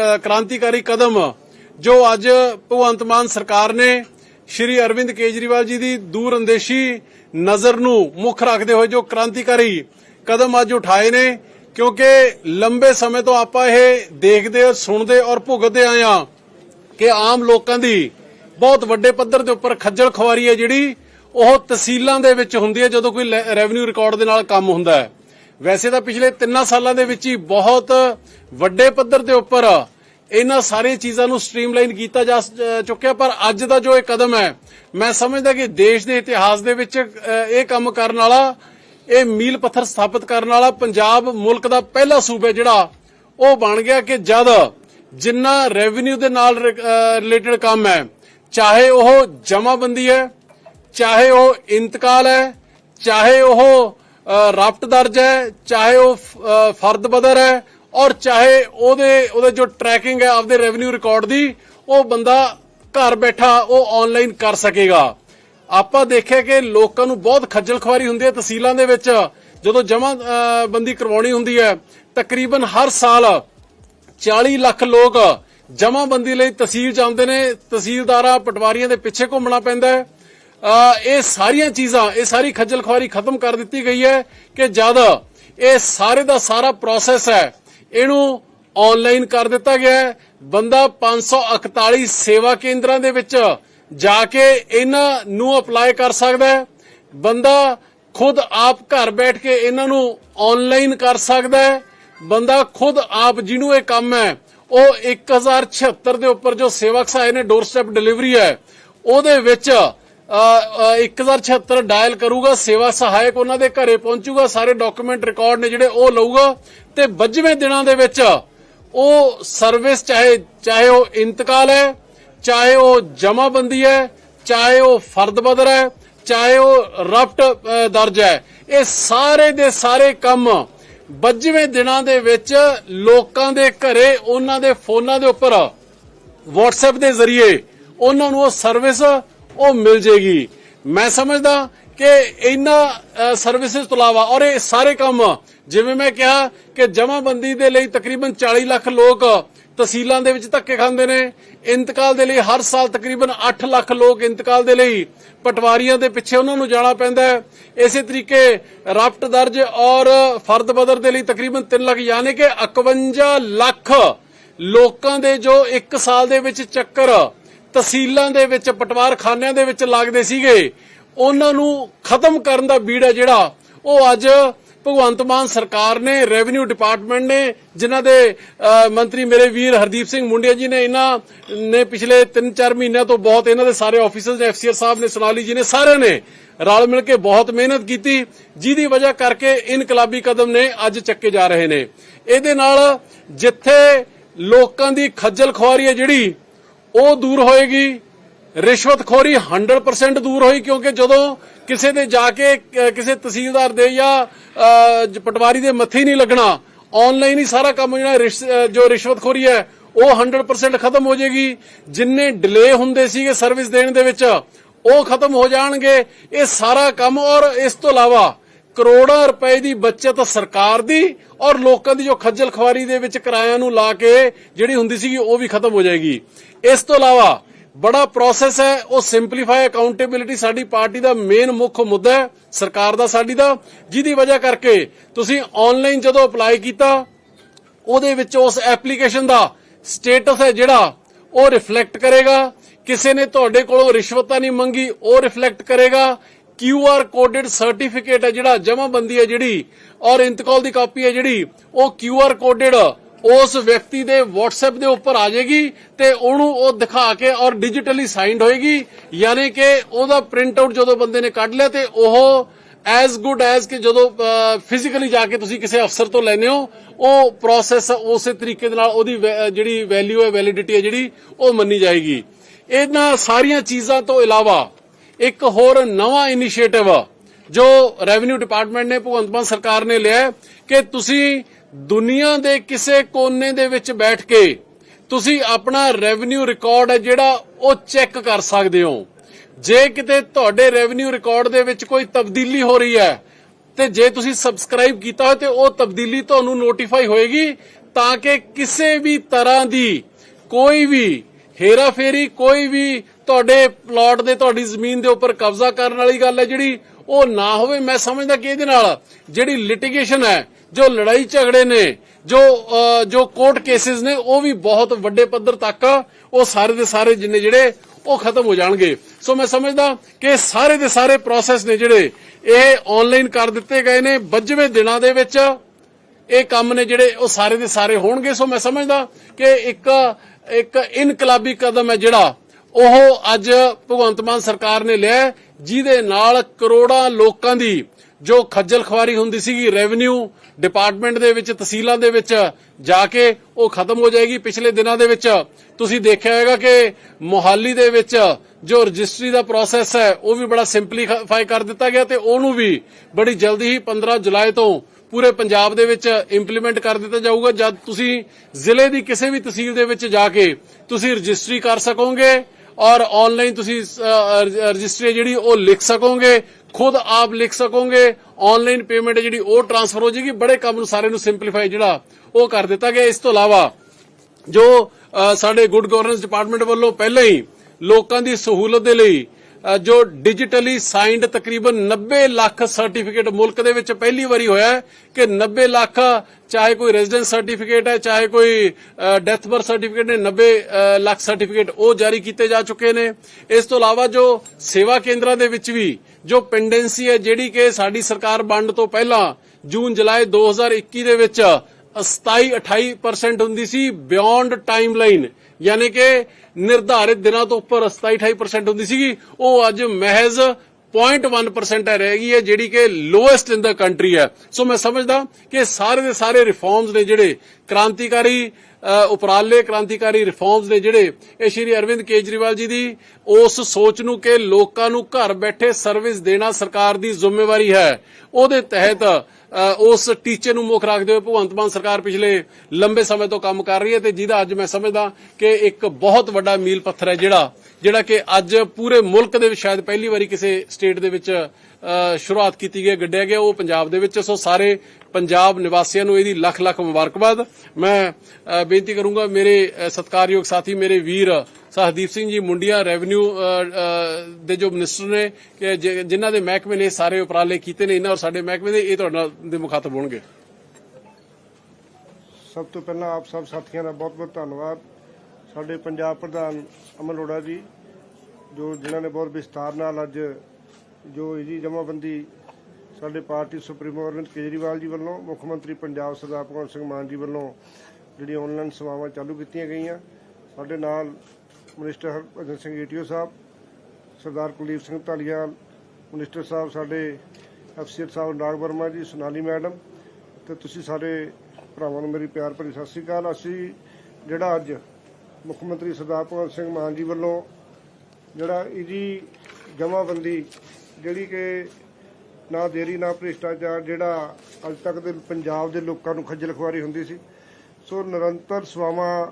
ਕ੍ਰਾਂਤੀਕਾਰੀ ਕਦਮ ਜੋ ਅੱਜ ਭਗਵੰਤ ਮਾਨ ਸਰਕਾਰ ਨੇ ਸ਼੍ਰੀ ਅਰਵਿੰਦ ਕੇਜਰੀਵਾਲ ਜੀ ਦੀ ਦੂਰ ਅੰਦੇਸ਼ੀ ਨਜ਼ਰ ਨੂੰ ਮੁੱਖ ਰੱਖਦੇ ਹੋਏ ਜੋ ਕ੍ਰਾਂਤੀਕਾਰੀ ਕਦਮ ਅੱਜ ਉਠਾਏ ਨੇ, ਕਿਉਂਕਿ ਲੰਬੇ ਸਮੇਂ ਤੋਂ ਆਪਾਂ ਇਹ ਦੇਖਦੇ ਔਰ ਸੁਣਦੇ ਔਰ ਭੁਗਤਦੇ ਆਏ ਹਾਂ ਕਿ ਆਮ ਲੋਕਾਂ ਦੀ ਬਹੁਤ ਵੱਡੇ ਪੱਧਰ ਦੇ ਉੱਪਰ ਖੱਜਲ ਖੁਆਰੀ ਹੈ ਜਿਹੜੀ, ਉਹ ਤਹਿਸੀਲਾਂ ਦੇ ਵਿੱਚ ਹੁੰਦੀ ਹੈ ਜਦੋਂ ਕੋਈ ਰੈਵਨਿਊ ਰਿਕਾਰਡ ਦੇ ਨਾਲ ਕੰਮ ਹੁੰਦਾ ਹੈ। ਵੈਸੇ ਤਾਂ ਪਿਛਲੇ 3 ਸਾਲਾਂ ਦੇ ਵਿੱਚ ਹੀ ਬਹੁਤ ਵੱਡੇ ਪੱਧਰ ਦੇ ਉੱਪਰ ਇਹਨਾਂ ਸਾਰੀਆਂ ਚੀਜ਼ਾਂ ਨੂੰ ਸਟ੍ਰੀਮਲਾਈਨ ਕੀਤਾ ਜਾ ਚੁੱਕਿਆ, ਪਰ ਅੱਜ ਦਾ ਜੋ ਇਹ ਕਦਮ ਹੈ, ਮੈਂ ਸਮਝਦਾ ਕਿ ਦੇਸ਼ ਦੇ ਇਤਿਹਾਸ ਦੇ ਵਿੱਚ ਇਹ ਕੰਮ ਕਰਨ ਵਾਲਾ, ਇਹ ਮੀਲ ਪੱਥਰ ਸਥਾਪਿਤ ਕਰਨ ਵਾਲਾ ਪੰਜਾਬ ਮੁਲਕ ਦਾ ਪਹਿਲਾ ਸੂਬਾ ਜਿਹੜਾ ਉਹ ਬਣ ਗਿਆ ਕਿ ਜਦ ਜਿੰਨਾ ਰੈਵਨਿਊ ਦੇ ਨਾਲ ਰਿਲੇਟਡ ਕੰਮ ਹੈ, ਚਾਹੇ ਉਹ ਜਮਾਬੰਦੀ ਹੈ, ਚਾਹੇ ਉਹ ਇੰਤਕਾਲ ਹੈ, ਚਾਹੇ ਉਹ ਰਾਫਟ ਦਰਜ ਹੈ, ਚਾਹੇ ਉਹ ਫਰਦ ਬਦਰ ਹੈ ਔਰ ਚਾਹੇ ਉਹਦੇ ਉਹਦੇ ਜੋ ਟਰੈਕਿੰਗ ਹੈ, ਆਪਦੇ ਰੈਵਨਿਊ ਰਿਕਾਰਡ ਦੀ, ਉਹ ਬੰਦਾ ਘਰ ਬੈਠਾ ਉਹ ਆਨਲਾਈਨ ਕਰ ਸਕੇਗਾ। ਆਪਾਂ ਦੇਖਿਆ ਕਿ ਲੋਕਾਂ ਨੂੰ ਬਹੁਤ ਖੱਜਲ ਖੁਆਰੀ ਹੁੰਦੀ ਹੈ ਤਹਿਸੀਲਾਂ ਦੇ ਵਿੱਚ। ਜਦੋਂ ਜਮਾ ਬੰਦੀ ਕਰਵਾਉਣੀ ਹੁੰਦੀ ਹੈ, ਤਕਰੀਬਨ ਹਰ ਸਾਲ 40 ਲੱਖ ਲੋਕ ਜਮਾਬੰਦੀ ਲਈ ਤਹਿਸੀਲ ਜਾਂਦੇ ਨੇ। ਤਹਿਸੀਲਦਾਰਾਂ ਪਟਵਾਰੀਆਂ ਦੇ ਪਿੱਛੇ ਘੁੰਮਣਾ ਪੈਂਦਾ ਹੈ। ਇਹ ਸਾਰੀਆਂ ਚੀਜ਼ਾਂ, ਇਹ ਸਾਰੀ ਖੱਜਲ ਖੁਆਰੀ ਖਤਮ ਕਰ ਦਿੱਤੀ ਗਈ ਹੈ ਕਿ ਜਦ ਇਹ ਸਾਰੇ ਦਾ ਸਾਰਾ ਪ੍ਰੋਸੈਸ ਹੈ, ਇਹਨੂੰ ਆਨਲਾਈਨ ਕਰ ਦਿੱਤਾ ਗਿਆ ਹੈ। ਬੰਦਾ 541 ਸੇਵਾ ਕੇਂਦਰਾਂ ਦੇ ਵਿੱਚ ਜਾ ਕੇ ਇਹਨਾਂ ਨੂੰ ਅਪਲਾਈ ਕਰ ਸਕਦਾ ਹੈ। ਬੰਦਾ ਖੁਦ ਆਪ ਘਰ ਬੈਠ ਕੇ ਇਹਨਾਂ ਨੂੰ ਆਨਲਾਈਨ ਕਰ ਸਕਦਾ ਹੈ। ਬੰਦਾ ਖੁਦ ਆਪ ਜਿਹਨੂੰ ਇਹ ਕੰਮ ਹੈ, ਉਹ 1076 ਦੇ ਉੱਪਰ ਜੋ ਸੇਵਕ ਸਹਾਇ ਨੇ ਡੋਰ ਸਟੈਪ ਡਿਲੀਵਰੀ ਹੈ, ਉਹਦੇ ਵਿੱਚ 1076 ਡਾਇਲ ਕਰੂਗਾ, ਸੇਵਾ ਸਹਾਇਕ ਉਹਨਾਂ ਦੇ ਘਰੇ ਪਹੁੰਚੂਗਾ, ਸਾਰੇ ਡਾਕੂਮੈਂਟ ਰਿਕਾਰਡ ਨੇ ਜਿਹੜੇ ਉਹ ਲਊਗਾ ਤੇ 25ਵੇਂ ਦਿਨਾਂ ਦੇ ਵਿੱਚ ਉਹ ਸਰਵਿਸ ਚਾਹੇ ਚਾਹੇ ਉਹ ਇੰਤਕਾਲ ਹੈ, ਚਾਹੇ ਉਹ ਜਮਾਬੰਦੀ ਹੈ, ਚਾਹੇ ਉਹ ਫਰਦ ਬਦਰ ਹੈ, ਚਾਹੇ ਉਹ ਰਫਟ ਦਰਜ ਹੈ, ਇਹ ਸਾਰੇ ਦੇ ਸਾਰੇ ਕੰਮ 25ਵੇਂ ਦਿਨਾਂ ਦੇ ਵਿੱਚ ਲੋਕਾਂ ਦੇ ਘਰੇ, ਉਹਨਾਂ ਦੇ ਫੋਨਾਂ ਦੇ ਉੱਪਰ, WhatsApp ਦੇ ਜ਼ਰੀਏ ਉਹਨਾਂ ਨੂੰ ਉਹ ਸਰਵਿਸ ਉਹ ਮਿਲ ਜੇਗੀ। ਮੈਂ ਸਮਝਦਾ ਕਿ ਇਹਨਾਂ ਸਰਵਿਸਿਜ਼ ਤੋਂ ਇਲਾਵਾ ਔਰ ਇਹ ਸਾਰੇ ਕੰਮ, ਜਿਵੇਂ ਮੈਂ ਕਿਹਾ ਕਿ ਜਮਾਬੰਦੀ ਦੇ ਲਈ ਤਕਰੀਬਨ 40 ਲੱਖ ਲੋਕ ਤਹਿਸੀਲਾਂ ਦੇ ਵਿੱਚ ਧੱਕੇ ਖਾਂਦੇ ਨੇ। ਇੰਤਕਾਲ ਦੇ ਲਈ ਹਰ ਸਾਲ ਤਕਰੀਬਨ 8 ਲੱਖ ਲੋਕ ਇੰਤਕਾਲ ਦੇ ਲਈ ਪਟਵਾਰੀਆਂ ਦੇ ਪਿੱਛੇ ਉਹਨਾਂ ਨੂੰ ਜਾਣਾ ਪੈਂਦਾ ਹੈ। ਇਸੇ ਤਰੀਕੇ ਰਾਫਟ ਦਰਜ ਔਰ ਫਰਦ ਬਦਰ ਦੇ ਲਈ ਤਕਰੀਬਨ 3 ਲੱਖ, ਯਾਨੀ ਕਿ 51 ਲੱਖ ਲੋਕਾਂ ਦੇ ਜੋ 1 ਸਾਲ ਦੇ ਵਿੱਚ ਚੱਕਰ ਤਹਿਸੀਲਾਂ ਦੇ ਵਿੱਚ, ਪਟਵਾਰਖਾਨਿਆਂ ਦੇ ਵਿੱਚ ਲੱਗਦੇ ਸੀਗੇ। ਉਹਨਾਂ ਨੂੰ ਖਤਮ ਕਰਨ ਦਾ ਬੀੜ ਹੈ ਜਿਹੜਾ, ਉਹ ਅੱਜ ਭਗਵੰਤ ਮਾਨ ਸਰਕਾਰ ਨੇ, ਰੈਵਨਿਊ ਡਿਪਾਰਟਮੈਂਟ ਨੇ, ਜਿਨ੍ਹਾਂ ਦੇ ਮੰਤਰੀ ਮੇਰੇ ਵੀਰ ਹਰਦੀਪ ਸਿੰਘ ਮੁੰਡਿਆ ਜੀ ਨੇ, ਇਹਨਾਂ ਨੇ ਪਿਛਲੇ 3-4 ਮਹੀਨਿਆਂ ਤੋਂ ਬਹੁਤ ਇਹਨਾਂ ਦੇ ਸਾਰੇ ਆਫੀਸਰਸ ਨੇ ਐਫਸੀਆਰ ਸਾਹਿਬ ਨੇ, ਸੋਨਾਲੀ ਜੀ ਨੇ, ਸਾਰਿਆਂ ਨੇ ਰਲ ਮਿਲ ਕੇ ਬਹੁਤ ਮਿਹਨਤ ਕੀਤੀ, ਜਿਹਦੀ ਵਜ੍ਹਾ ਕਰਕੇ ਇਨਕਲਾਬੀ ਕਦਮ ਨੇ ਅੱਜ ਚੱਕੇ ਜਾ ਰਹੇ ਨੇ। ਇਹਦੇ ਨਾਲ ਜਿੱਥੇ ਲੋਕਾਂ ਦੀ ਖੱਜਲ ਖੁਆਰੀ ਹੈ ਜਿਹੜੀ ਉਹ ਦੂਰ ਹੋਏਗੀ। ਰਿਸ਼ਵਤਖੋਰੀ 100% ਦੂਰ ਹੋਈ ਕਿਉਂਕਿ ਜਦੋਂ ਕਿਸੇ ਦੇ ਜਾ ਕੇ ਕਿਸੇ ਤਹਿਸੀਲਦਾਰ ਦੇ ਜਾਂ ਪਟਵਾਰੀ ਦੇ ਮੱਥੇ ਹੀ ਨਹੀਂ ਲੱਗਣਾ ਆਨਲਾਈਨ ਹੀ ਸਾਰਾ ਕੰਮ ਜਿਹੜਾ ਜੋ ਰਿਸ਼ਵਤਖੋਰੀ ਹੈ, ਉਹ 100% ਖਤਮ ਹੋ ਜਾਏਗੀ। ਜਿੰਨੇ ਡਿਲੇ ਹੁੰਦੇ ਸੀਗੇ ਸਰਵਿਸ ਦੇਣ ਦੇ ਵਿੱਚ, ਉਹ ਖਤਮ ਹੋ ਜਾਣਗੇ। ਇਹ ਸਾਰਾ ਕੰਮ ਔਰ ਇਸ ਤੋਂ ਇਲਾਵਾ ਕਰੋੜਾਂ ਰੁਪਏ ਦੀ ਬਚਤ ਸਰਕਾਰ ਦੀ ਔਰ ਲੋਕਾਂ ਦੀ ਜੋ ਖੱਜਲ ਖਵਾਰੀ ਦੇ ਵਿੱਚ ਕਿਰਾਇਆਂ ਨੂੰ ਲਾ ਕੇ ਜਿਹੜੀ ਹੁੰਦੀ ਸੀਗੀ, ਉਹ ਵੀ ਖਤਮ ਹੋ ਜਾਏਗੀ। ਇਸ ਤੋਂ ਇਲਾਵਾ ਬੜਾ ਪ੍ਰੋਸੈਸ ਹੈ, ਉਹ ਸਿੰਪਲੀਫਾਈ ਅਕਾਊਂਟੇਬਿਲਿਟੀ ਸਾਡੀ ਪਾਰਟੀ ਦਾ ਮੇਨ ਮੁੱਖ ਮੁੱਦਾ ਹੈ, ਸਰਕਾਰ ਦਾ ਸਾਡੀ ਦਾ, ਜਿਹਦੀ ਵਜ੍ਹਾ ਕਰਕੇ ਤੁਸੀਂ ਆਨਲਾਈਨ ਜਦੋਂ ਅਪਲਾਈ ਕੀਤਾ, ਉਹਦੇ ਵਿੱਚ ਉਸ ਐਪਲੀਕੇਸ਼ਨ ਦਾ ਸਟੇਟਸ ਹੈ ਜਿਹੜਾ, ਉਹ ਰਿਫਲੈਕਟ ਕਰੇਗਾ। ਕਿਸੇ ਨੇ ਤੁਹਾਡੇ ਕੋਲੋਂ ਰਿਸ਼ਵਤਾਂ ਨਹੀਂ ਮੰਗੀ, ਉਹ ਰਿਫਲੈਕਟ ਕਰੇਗਾ। ਕਿਊ ਆਰ ਕੋਡਡ ਸਰਟੀਫਿਕੇਟ ਹੈ ਜਿਹੜਾ ਜਮ੍ਹਾਂਬੰਦੀ ਹੈ ਜਿਹੜੀ ਔਰ ਇੰਤਕਾਲ ਦੀ ਕਾਪੀ ਹੈ ਜਿਹੜੀ, ਉਹ ਕਿਊ ਆਰ ਕੋਡਡ ਉਸ ਵਿਅਕਤੀ ਦੇ WhatsApp ਦੇ ਉੱਪਰ ਆ ਜਾਏਗੀ ਤੇ ਉਹਨੂੰ ਉਹ ਦਿਖਾ ਕੇ ਔਰ ਡਿਜੀਟਲੀ ਸਾਈਨਡ ਹੋਏਗੀ, ਯਾਨੀ ਕਿ ਉਹਦਾ ਪ੍ਰਿੰਟ ਆਊਟ ਜਦੋਂ ਬੰਦੇ ਨੇ ਕੱਢ ਲਿਆ ਤੇ ਉਹ ਐਜ਼ ਗੁੱਡ ਐਜ਼ ਕਿ ਜਦੋਂ ਫਿਜ਼ੀਕਲੀ ਜਾ ਕੇ ਤੁਸੀਂ ਕਿਸੇ ਅਫਸਰ ਤੋਂ ਲੈਨੇ ਹੋ, ਉਹ ਪ੍ਰੋਸੈਸ ਉਸੇ ਤਰੀਕੇ ਦੇ ਨਾਲ ਉਹਦੀ ਜਿਹੜੀ ਵੈਲਿਊ ਹੈ ਵੈਲਿਡਿਟੀ ਹੈ ਜਿਹੜੀ, ਉਹ ਮੰਨੀ ਜਾਏਗੀ। ਇਹਨਾਂ ਸਾਰੀਆਂ ਚੀਜ਼ਾਂ ਤੋਂ ਇਲਾਵਾ ਇੱਕ ਹੋਰ ਨਵਾਂ ਇਨੀਸ਼ੀਏਟਿਵ ਜੋ ਰੈਵਨਿਊ ਡਿਪਾਰਟਮੈਂਟ ਨੇ, ਭਗਵੰਤ ਮਾਨ ਸਰਕਾਰ ਨੇ ਲਿਆ ਕਿ ਤੁਸੀਂ ਦੁਨੀਆ ਦੇ ਕਿਸੇ ਕੋਨੇ ਦੇ ਵਿੱਚ ਬੈਠ ਕੇ ਤੁਸੀਂ ਆਪਣਾ ਰੈਵਨਿਊ ਰਿਕਾਰਡ ਹੈ ਜਿਹੜਾ ਉਹ ਚੈੱਕ ਕਰ ਸਕਦੇ ਹੋ। ਜੇ ਕਿਤੇ ਤੁਹਾਡੇ ਰੈਵਨਿਊ ਰਿਕਾਰਡ ਦੇ ਵਿੱਚ ਕੋਈ ਤਬਦੀਲੀ ਹੋ ਰਹੀ ਹੈ ਤੇ ਜੇ ਤੁਸੀਂ ਸਬਸਕ੍ਰਾਈਬ ਕੀਤਾ ਹੋਵੇ ਤੇ ਉਹ ਤਬਦੀਲੀ ਤੁਹਾਨੂੰ ਨੋਟੀਫਾਈ ਹੋਏਗੀ ਤਾਂ ਕਿ ਕਿਸੇ ਵੀ ਤਰ੍ਹਾਂ ਦੀ ਕੋਈ ਵੀ ਹੇਰਾਫੇਰੀ, ਕੋਈ ਵੀ ਤੁਹਾਡੇ ਪਲਾਟ ਦੇ, ਤੁਹਾਡੀ ਜ਼ਮੀਨ ਦੇ ਉੱਪਰ ਕਬਜ਼ਾ ਕਰਨ ਵਾਲੀ ਗੱਲ ਹੈ ਜਿਹੜੀ, ਉਹ ਨਾ ਹੋਵੇ, ਮੈਂ ਸਮਝਦਾ ਕਿ ਇਹਦੇ ਨਾਲ ਜਿਹੜੀ ਲਿਟੀਗੇਸ਼ਨ ਹੈ, ਜੋ ਲੜਾਈ ਝਗੜੇ ਨੇ, ਜੋ ਜੋ ਕੋਰਟ ਕੇਸਿਸ ਨੇ, ਉਹ ਵੀ ਬਹੁਤ ਵੱਡੇ ਪੱਧਰ ਤੱਕ, ਉਹ ਸਾਰੇ ਦੇ ਸਾਰੇ ਜਿੰਨੇ ਜਿਹੜੇ, ਉਹ ਖਤਮ ਹੋ ਜਾਣਗੇ। ਸੋ ਮੈਂ ਸਮਝਦਾ ਕਿ ਸਾਰੇ ਦੇ ਸਾਰੇ ਪ੍ਰੋਸੈਸ ਨੇ ਜਿਹੜੇ, ਇਹ ਆਨਲਾਈਨ ਕਰ ਦਿੱਤੇ ਗਏ ਨੇ। 25ਵੇਂ ਦਿਨਾਂ ਦੇ ਵਿੱਚ ਇਹ ਕੰਮ ਨੇ ਜਿਹੜੇ, ਉਹ ਸਾਰੇ ਦੇ ਸਾਰੇ ਹੋਣਗੇ। ਸੋ ਮੈਂ ਸਮਝਦਾ ਕਿ ਇੱਕ ਇੱਕ ਇਨਕਲਾਬੀ ਕਦਮ ਹੈ ਜਿਹੜਾ ਉਹ ਅੱਜ ਭਗਵੰਤ ਮਾਨ ਸਰਕਾਰ ਨੇ ਲਿਆ ਜਿਹਦੇ ਨਾਲ ਕਰੋੜਾਂ ਲੋਕਾਂ ਦੀ ਜੋ ਖੱਜਲ ਖਵਾਰੀ ਹੁੰਦੀ ਸੀਗੀ ਰੈਵਨਿਊ ਡਿਪਾਰਟਮੈਂਟ ਦੇ ਵਿੱਚ, ਤਹਿਸੀਲਾਂ ਦੇ ਵਿੱਚ ਜਾ ਕੇ ਉਹ ਖਤਮ ਹੋ ਜਾਏਗੀ। ਪਿਛਲੇ ਦਿਨਾਂ ਦੇ ਵਿੱਚ ਤੁਸੀਂ ਦੇਖਿਆ ਹੋਵੇਗਾ ਕਿ ਮੋਹਾਲੀ ਦੇ ਵਿੱਚ ਜੋ ਰਜਿਸਟਰੀ ਦਾ ਪ੍ਰੋਸੈਸ ਹੈ, ਉਹ ਵੀ ਬੜਾ ਸਿੰਪਲੀਫਾਈ ਕਰ ਦਿੱਤਾ ਗਿਆ ਤੇ ਉਹਨੂੰ ਵੀ ਬੜੀ ਜਲਦੀ ਹੀ 15 ਜੁਲਾਈ ਤੋਂ ਪੂਰੇ ਪੰਜਾਬ ਦੇ ਵਿੱਚ ਇੰਪਲੀਮੈਂਟ ਕਰ ਦਿੱਤਾ ਜਾਊਗਾ। ਜਦ ਤੁਸੀਂ ਜ਼ਿਲ੍ਹੇ ਦੀ ਕਿਸੇ ਵੀ ਤਹਿਸੀਲ ਦੇ ਵਿੱਚ ਜਾ ਕੇ ਤੁਸੀਂ ਰਜਿਸਟਰੀ ਕਰ ਸਕੋਗੇ ਔਰ ਆਨਲਾਈਨ ਤੁਸੀਂ ਅਹ, ਰਜਿਸਟਰੀ ਜਿਹੜੀ ਉਹ ਲਿਖ ਸਕੋਗੇ ਖੁਦ ਆਪ ਲਿਖ ਸਕੋਗੇ ਆਨਲਾਈਨ ਪੇਮੈਂਟ ਜਿਹੜੀ ਉਹ ਟ੍ਰਾਂਸਫਰ ਹੋ ਜਾਏਗੀ ਬੜੇ ਕੰਮ ਨੂੰ ਸਾਰੇ ਨੂੰ ਸਿੰਪਲੀਫਾਈ ਜਿਹੜਾ ਉਹ ਕਰ ਦਿੱਤਾ ਗਿਆ। ਇਸ ਤੋਂ ਇਲਾਵਾ ਜੋ ਸਾਡੇ ਗੁੱਡ ਗਵਰਨੈਂਸ ਡਿਪਾਰਟਮੈਂਟ ਵੱਲੋਂ ਪਹਿਲਾਂ ਹੀ ਲੋਕਾਂ ਦੀ ਸਹੂਲਤ ਦੇ ਲਈ ਜੋ ਡਿਜੀਟਲੀ ਸਾਈਨਡ ਤਕਰੀਬਨ 90 ਲੱਖ ਸਰਟੀਫਿਕੇਟ ਮੁਲਕ ਦੇ ਵਿੱਚ ਪਹਿਲੀ ਵਾਰੀ ਹੋਇਆ ਕਿ 90 ਲੱਖ, ਚਾਹੇ ਕੋਈ ਰੈਜ਼ੀਡੈਂਸ ਸਰਟੀਫਿਕੇਟ ਹੈ, ਚਾਹੇ ਕੋਈ ਡੈਥ ਬਰ ਸਰਟੀਫਿਕੇਟ ਨੇ 90 ਲੱਖ ਸਰਟੀਫਿਕੇਟ ਉਹ ਜਾਰੀ ਕੀਤੇ ਜਾ ਚੁੱਕੇ ਨੇ। ਇਸ ਤੋਂ ਇਲਾਵਾ ਜੋ ਸੇਵਾ ਕੇਂਦਰਾਂ ਦੇ ਵਿੱਚ ਵੀ ਜੋ ਪੈਂਡੈਂਸੀ ਹੈ, ਜਿਹੜੀ ਕਿ ਸਾਡੀ ਸਰਕਾਰ ਵੰਡ ਤੋਂ ਪਹਿਲਾਂ ਜੂਨ, ਜੁਲਾਈ 2021 ਦੇ ਵਿੱਚ 27-28% ਹੁੰਦੀ ਸੀ ਬਿਯੋਂਡ ਟਾਈਮਲਾਈਨ ਯਾਨੀ ਕਿ ਨਿਰਧਾਰਿਤ ਦਿਨਾਂ ਤੋਂ ਉੱਪਰ 27-28% ਹੁੰਦੀ ਸੀਗੀ, ਉਹ ਅੱਜ ਮਹਿਜ਼ 0.1% ਹੈ, ਰਹਿ ਗਈ ਹੈ, ਜਿਹੜੀ ਕਿ ਲੋਐਸਟ ਇਨ ਦਾ ਕੰਟਰੀ ਹੈ। ਸੋ ਮੈਂ ਸਮਝਦਾ ਕਿ ਸਾਰੇ ਦੇ ਸਾਰੇ ਰਿਫਾਰਮਸ ਨੇ ਜਿਹੜੇ ਕ੍ਰਾਂਤੀਕਾਰੀ ਉਪਰਾਲੇ ਕ੍ਰਾਂਤੀਕਾਰੀ ਰਿਫਾਰਮਸ ਨੇ ਜਿਹੜੇ ਇਹ ਸ਼੍ਰੀ ਅਰਵਿੰਦ ਕੇਜਰੀਵਾਲ ਜੀ ਦੀ ਉਸ ਸੋਚ ਨੂੰ ਕਿ ਲੋਕਾਂ ਨੂੰ ਘਰ ਬੈਠੇ ਸਰਵਿਸ ਦੇਣਾ ਸਰਕਾਰ ਦੀ ਜ਼ਿੰਮੇਵਾਰੀ ਹੈ, ਉਹਦੇ ਤਹਿਤ ਉਸ ਟੀਚੇ ਨੂੰ ਮੁੱਖ ਰੱਖਦੇ ਹੋਏ ਭਗਵੰਤ ਮਾਨ ਸਰਕਾਰ ਪਿਛਲੇ ਲੰਬੇ ਸਮੇਂ ਤੋਂ ਕੰਮ ਕਰ ਰਹੀ ਹੈ ਤੇ ਜਿਹਦਾ ਅੱਜ ਮੈਂ ਸਮਝਦਾ ਕਿ ਇੱਕ ਬਹੁਤ ਵੱਡਾ ਮੀਲ ਪੱਥਰ ਹੈ ਜਿਹੜਾ ਜਿਹੜਾ ਕਿ ਅੱਜ ਪੂਰੇ ਮੁਲਕ ਦੇ ਵਿੱਚ ਸ਼ਾਇਦ ਪਹਿਲੀ ਵਾਰੀ ਕਿਸੇ ਸਟੇਟ ਦੇ ਵਿੱਚ ਸ਼ੁਰੂਆਤ ਕੀਤੀ ਗਈ ਹੈ, ਗੱਡਿਆ ਗਿਆ। ਉਹ ਪੰਜਾਬ ਦੇ ਵਿੱਚ ਸੋ ਸਾਰੇ ਪੰਜਾਬ ਨਿਵਾਸੀਆਂ ਨੂੰ ਇਹਦੀ ਲੱਖ ਲੱਖ ਮੁਬਾਰਕਬਾਦ। ਮੈਂ ਬੇਨਤੀ ਕਰੂੰਗਾ ਮੇਰੇ ਅ, ਸਤਿਕਾਰਯੋਗ ਸਾਥੀ ਮੇਰੇ ਵੀਰ ਸਹਦੀਪ ਸਿੰਘ ਜੀ ਮੁੰਡੀਆਂ ਰੈਵਨਿਊ ਦੇ ਜੋ ਮਿਨਿਸਟਰ ਨੇ ਜਿਨ੍ਹਾਂ ਦੇ ਮਹਿਕਮੇ ਨੇ ਸਾਰੇ ਉਪਰਾਲੇ ਕੀਤੇ ਨੇ ਇਹਨਾਂ ਔਰ ਸਾਡੇ ਮਹਿਕਮੇ ਦੇ ਇਹ ਤੁਹਾਡੇ ਦੇ ਮੁਖਾਤਬ ਹੋਣਗੇ। ਸਭ ਤੋਂ ਪਹਿਲਾਂ ਆਪ ਸਭ ਸਾਥੀਆਂ ਦਾ ਬਹੁਤ-ਬਹੁਤ ਧੰਨਵਾਦ। ਸਾਡੇ ਪੰਜਾਬ ਪ੍ਰਧਾਨ ਅਮਨ ਅਰੋੜਾ ਜੀ ਜੋ ਜਿਨ੍ਹਾਂ ਨੇ ਬਹੁਤ ਵਿਸਤਾਰ ਨਾਲ ਅੱਜ ਜੋ ਇਹਦੀ ਜਮਾਬੰਦੀ ਸਾਡੇ ਪਾਰਟੀ ਸੁਪਰੀਮੋ ਅਰਵਿੰਦ ਕੇਜਰੀਵਾਲ ਜੀ ਵੱਲੋਂ, ਮੁੱਖ ਮੰਤਰੀ ਪੰਜਾਬ ਸਰਦਾਰ ਭਗਵੰਤ ਸਿੰਘ ਮਾਨ ਜੀ ਵੱਲੋਂ ਜਿਹੜੀ ਆਨਲਾਈਨ ਸੇਵਾਵਾਂ ਚਾਲੂ ਕੀਤੀਆਂ ਗਈਆਂ। ਸਾਡੇ ਨਾਲ ਮਿਨਿਸਟਰ ਹਰਭਜਨ ਸਿੰਘ ਏਟੀਓ ਸਾਹਿਬ, ਸਰਦਾਰ ਕੁਲਦੀਪ ਸਿੰਘ ਢਾਲੀਵਾਲ ਮਿਨਿਸਟਰ ਸਾਹਿਬ ਸਾਡੇ ਅਫਸਰ ਸਾਹਿਬ ਨਾਗ ਵਰਮਾ ਜੀ, ਸੁਨਾਲੀ ਮੈਡਮ ਤੇ ਤੁਸੀਂ ਸਾਰੇ ਭਰਾਵਾਂ ਨੂੰ ਮੇਰੀ ਪਿਆਰ ਭਰੀ ਸਤਿ ਸ੍ਰੀ ਅਕਾਲ। ਅਸੀਂ ਜਿਹੜਾ ਅੱਜ ਮੁੱਖ ਮੰਤਰੀ ਸਰਦਾਰ ਭਗਵੰਤ ਸਿੰਘ ਮਾਨ ਜੀ ਵੱਲੋਂ ਜਿਹੜਾ ਇਹਦੀ ਜਮਾਬੰਦੀ, ਜਿਹੜੀ ਕਿ ਨਾ ਦੇਰੀ, ਨਾ ਭ੍ਰਿਸ਼ਟਾਚਾਰ, ਜਿਹੜਾ ਅੱਜ ਤੱਕ ਦੇ ਪੰਜਾਬ ਦੇ ਲੋਕਾਂ ਨੂੰ ਖੱਜਲ ਖੁਆਰੀ ਹੁੰਦੀ ਸੀ। ਸੋ ਨਿਰੰਤਰ ਸੇਵਾਵਾਂ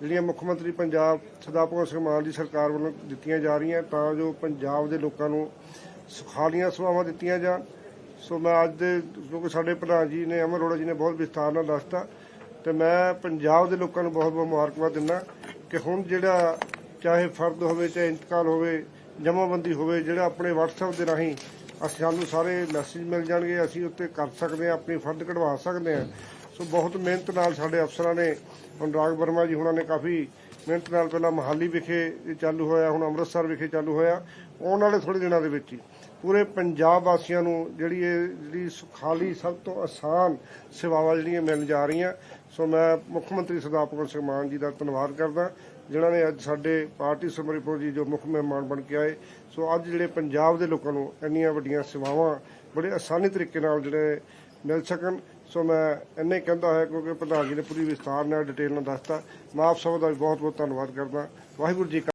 ਜਿਹੜੀਆਂ ਮੁੱਖ ਮੰਤਰੀ ਪੰਜਾਬ ਸਰਦਾਰ ਭਗਵੰਤ ਸਿੰਘ ਮਾਨ ਦੀ ਸਰਕਾਰ ਵੱਲੋਂ ਦਿੱਤੀਆਂ ਜਾ ਰਹੀਆਂ, ਤਾਂ ਜੋ ਪੰਜਾਬ ਦੇ ਲੋਕਾਂ ਨੂੰ ਸੁਖਾਲੀਆਂ ਸੇਵਾਵਾਂ ਦਿੱਤੀਆਂ ਜਾਣ। ਸੋ ਮੈਂ ਅੱਜ ਦੇ, ਕਿਉਂਕਿ ਸਾਡੇ ਪ੍ਰਧਾਨ ਜੀ ਨੇ, ਅਮਰ ਅਰੋੜਾ ਜੀ ਨੇ ਬਹੁਤ ਵਿਸਥਾਰ ਨਾਲ ਦੱਸਤਾ, ਤੇ ਮੈਂ ਪੰਜਾਬ ਦੇ ਲੋਕਾਂ ਨੂੰ ਬਹੁਤ ਬਹੁਤ ਮੁਬਾਰਕਬਾਦ ਦਿੰਦਾ ਕਿ ਹੁਣ ਜਿਹੜਾ ਚਾਹੇ ਫਰਦ ਹੋਵੇ, ਚਾਹੇ ਇੰਤਕਾਲ ਹੋਵੇ ਜਮਾਬੰਦੀ ਹੋਵੇ, ਜਿਹੜਾ ਆਪਣੇ WhatsApp ਦੇ ਰਾਹੀਂ ਅਸੀਂ ਸਾਨੂੰ ਸਾਰੇ ਮੈਸੇਜ ਮਿਲ ਜਾਣਗੇ, ਅਸੀਂ ਉੱਤੇ ਕਰ ਸਕਦੇ ਹਾਂ, ਆਪਣੀ ਫਰਦ ਕਢਵਾ ਸਕਦੇ ਹਾਂ। ਸੋ ਬਹੁਤ ਮਿਹਨਤ ਨਾਲ ਸਾਡੇ ਅਫਸਰਾਂ ਨੇ, ਅਨੁਰਾਗ ਵਰਮਾ ਜੀ ਹੁਣਾਂ ਨੇ ਕਾਫੀ ਮਿਹਨਤ ਨਾਲ ਪਹਿਲਾਂ ਮਹਾਲੀ ਵਿਖੇ ਚਾਲੂ ਹੋਇਆ, ਹੁਣ ਅੰਮ੍ਰਿਤਸਰ ਵਿਖੇ ਚਾਲੂ ਹੋਇਆ। ਆਉਣ ਵਾਲੇ ਥੋੜੇ ਦਿਨਾਂ ਦੇ ਵਿੱਚ ਹੀ। ਪੂਰੇ ਪੰਜਾਬ ਵਾਸੀਆਂ ਨੂੰ ਜਿਹੜੀ ਇਹ ਜਿਹੜੀ ਸੁਖਾਲੀ ਸਭ ਤੋਂ ਆਸਾਨ ਸੇਵਾਵਾਂ ਜਿਹੜੀਆਂ ਮਿਲ ਜਾ ਰਹੀਆਂ। ਸੋ ਮੈਂ ਮੁੱਖ ਮੰਤਰੀ ਸਰਦਾਰ ਭਗਵੰਤ ਸਿੰਘ ਮਾਨ ਜੀ ਦਾ ਧੰਨਵਾਦ ਕਰਦਾ, ਜਿਨ੍ਹਾਂ ਨੇ ਅੱਜ ਸਾਡੇ ਪਾਰਟੀ ਸਮਰੀਪੁਰ ਜੀ ਜੋ ਮੁੱਖ ਮਹਿਮਾਨ ਬਣ ਕੇ ਆਏ। ਸੋ ਅੱਜ ਜਿਹੜੇ ਪੰਜਾਬ ਦੇ ਲੋਕਾਂ ਨੂੰ ਇੰਨੀਆਂ ਵੱਡੀਆਂ ਸੇਵਾਵਾਂ ਬੜੇ ਆਸਾਨੀ ਤਰੀਕੇ ਨਾਲ ਜਿਹੜੇ ਮਿਲ ਸਕਣ। ਸੋ ਮੈਂ ਇੰਨੇ ਕਹਿੰਦਾ ਹੈ ਕਿਉਂਕਿ ਪ੍ਰਧਾਨ ਜੀ ਨੇ ਪੂਰੀ ਵਿਸਥਾਰ ਨਾਲ ਡਿਟੇਲ ਨਾਲ ਦੱਸਤਾ। ਮੈਂ ਆਪ ਸਭ ਦਾ ਵੀ ਬਹੁਤ ਬਹੁਤ ਧੰਨਵਾਦ ਕਰਦਾ। ਵਾਹਿਗੁਰੂ ਜੀ